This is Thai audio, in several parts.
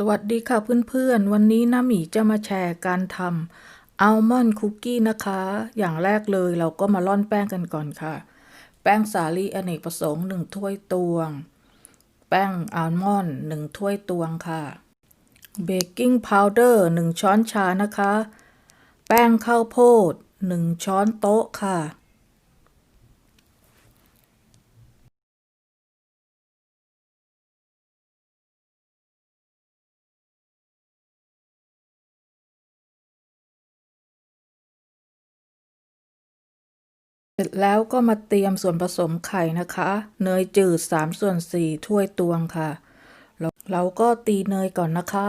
สวัสดีค่ะเพื่อนๆ วันนี้น้าหมีจะมาแชร์การทำอัลมอนด์คุกกี้นะคะ อย่างแรกเลยเราก็มาร่อนแป้งกันก่อนค่ะ แป้งสาลีอเนกประสงค์หนึ่งถ้วยตวง แป้งอัลมอนด์หนึ่งถ้วยตวงค่ะ เบกกิ้งพาวเดอร์หนึ่งช้อนชานะคะ แป้งข้าวโพดหนึ่งช้อนโต๊ะค่ะ เสร็จแล้วก็มาเตรียมส่วนผสมไข่นะคะ เนยจืด3ส่วน4ถ้วยตวงค่ะ เราเราก็ตีเนยก่อนนะคะ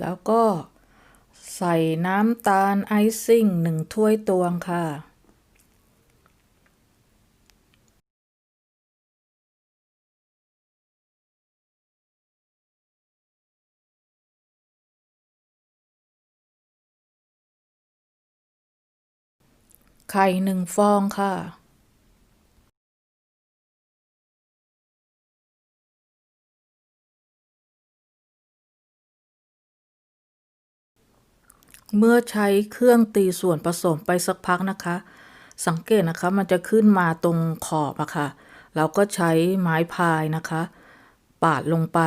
แล้วก็ใส่น้ำตาลไอซิ่งหนึ่งถ้วยตวงค่ะ ไข่หนึ่งฟองค่ะ เมื่อใช้เครื่องตีส่วนผสมไปสักพักนะคะ สังเกตนะคะมันจะขึ้นมาตรงขอบอะค่ะ เราก็ใช้ไม้พายนะคะ ปาดลงไป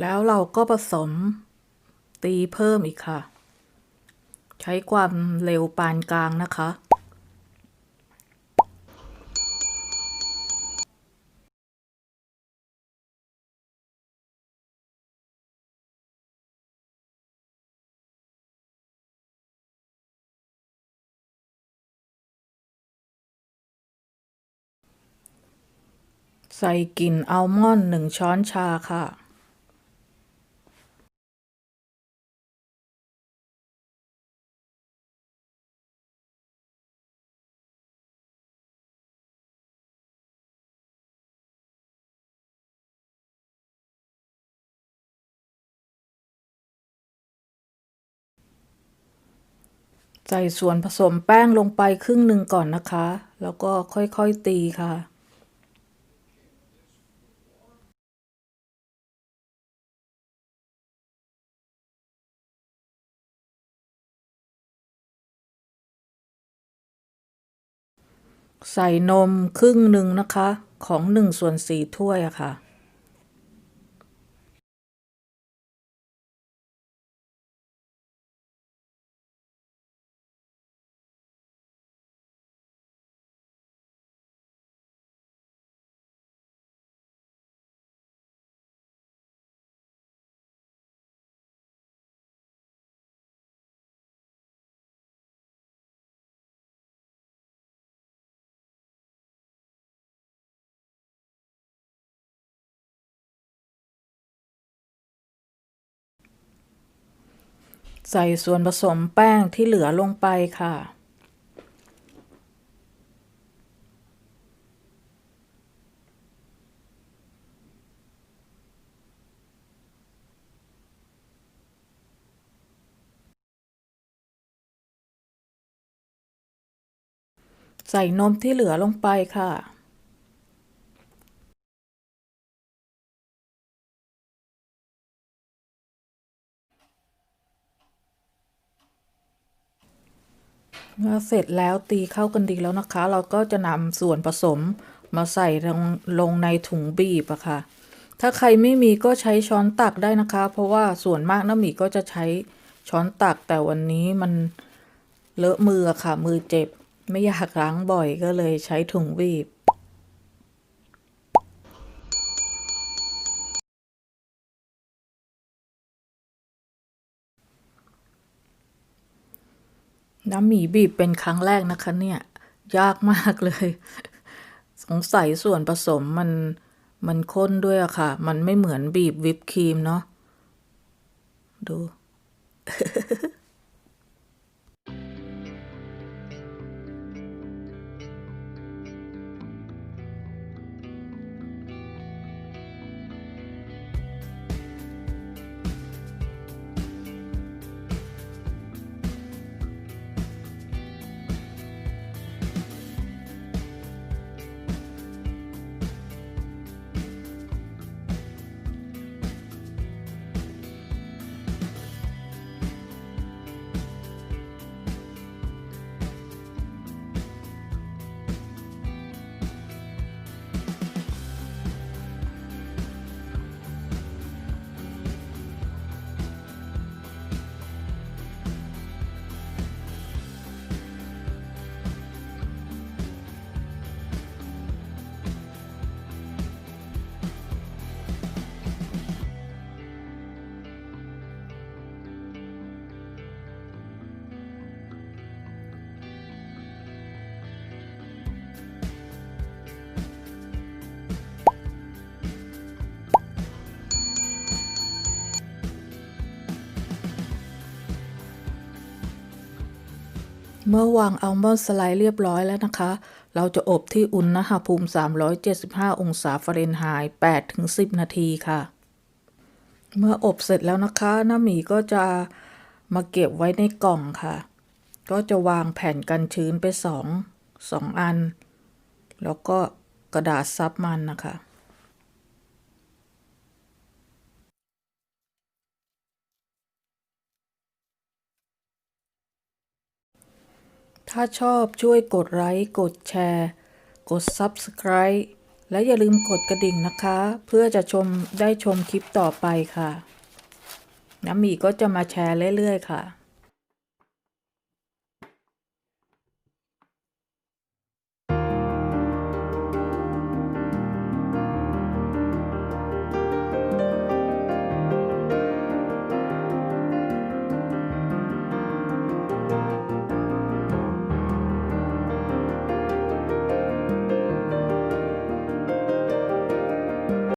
แล้วเราก็ผสมตีเพิ่มอีกค่ะ ใช้ความเร็วปานกลางนะคะ ใส่กลิ่นอัลมอนด์หนึ่งช้อนชาค่ะ ใส่ส่วนผสมแป้งลงไปครึ่งหนึ่งก่อนนะคะ แล้วก็ค่อยๆตีค่ะ ใส่นมครึ่งหนึ่งนะคะ ของหนึ่งส่วนสี่ถ้วยอะค่ะ ใส่ส่วนผสมแป้งที่เหลือลงไปค่ะ ใส่นมที่เหลือลงไปค่ะ เมื่อเสร็จแล้วตีเข้ากันดีแล้วนะคะ เราก็จะนำส่วนผสมมาใส่ลงลงในถุงบีบอะค่ะ ถ้าใครไม่มีก็ใช้ช้อนตักได้นะคะ เพราะว่าส่วนมากน้ำหมี่ก็จะใช้ช้อนตักแต่วันนี้มันเลอะมืออะค่ะ มือเจ็บ ไม่อยากล้างบ่อยก็เลยใช้ถุงบีบ น้ำหมีบีบเป็นครั้งแรกนะคะเนี่ย ยากมากเลย สงสัยส่วนผสมมันมันข้นด้วยอะค่ะ มันไม่เหมือนบีบวิปครีมเนาะดู เมื่อวางอัลมอนด์สไลด์เรียบร้อยแล้วนะคะ เราจะอบที่อุณหภูมิ 375 องศาฟาเรนไฮต์8-10 นาทีค่ะ เมื่ออบเสร็จแล้วนะคะน้าหมีก็จะมาเก็บไว้ในกล่องค่ะ ก็จะวางแผ่นกันชื้นไปสองสองอัน แล้วก็กระดาษซับมันนะคะ ถ้าชอบช่วยกดไลค์กดแชร์ กด Subscribe และอย่าลืมกดกระดิ่งนะคะ เพื่อจะชมได้ชมคลิปต่อไปค่ะ น้ำหมีก็จะมาแชร์เรื่อยๆค่ะ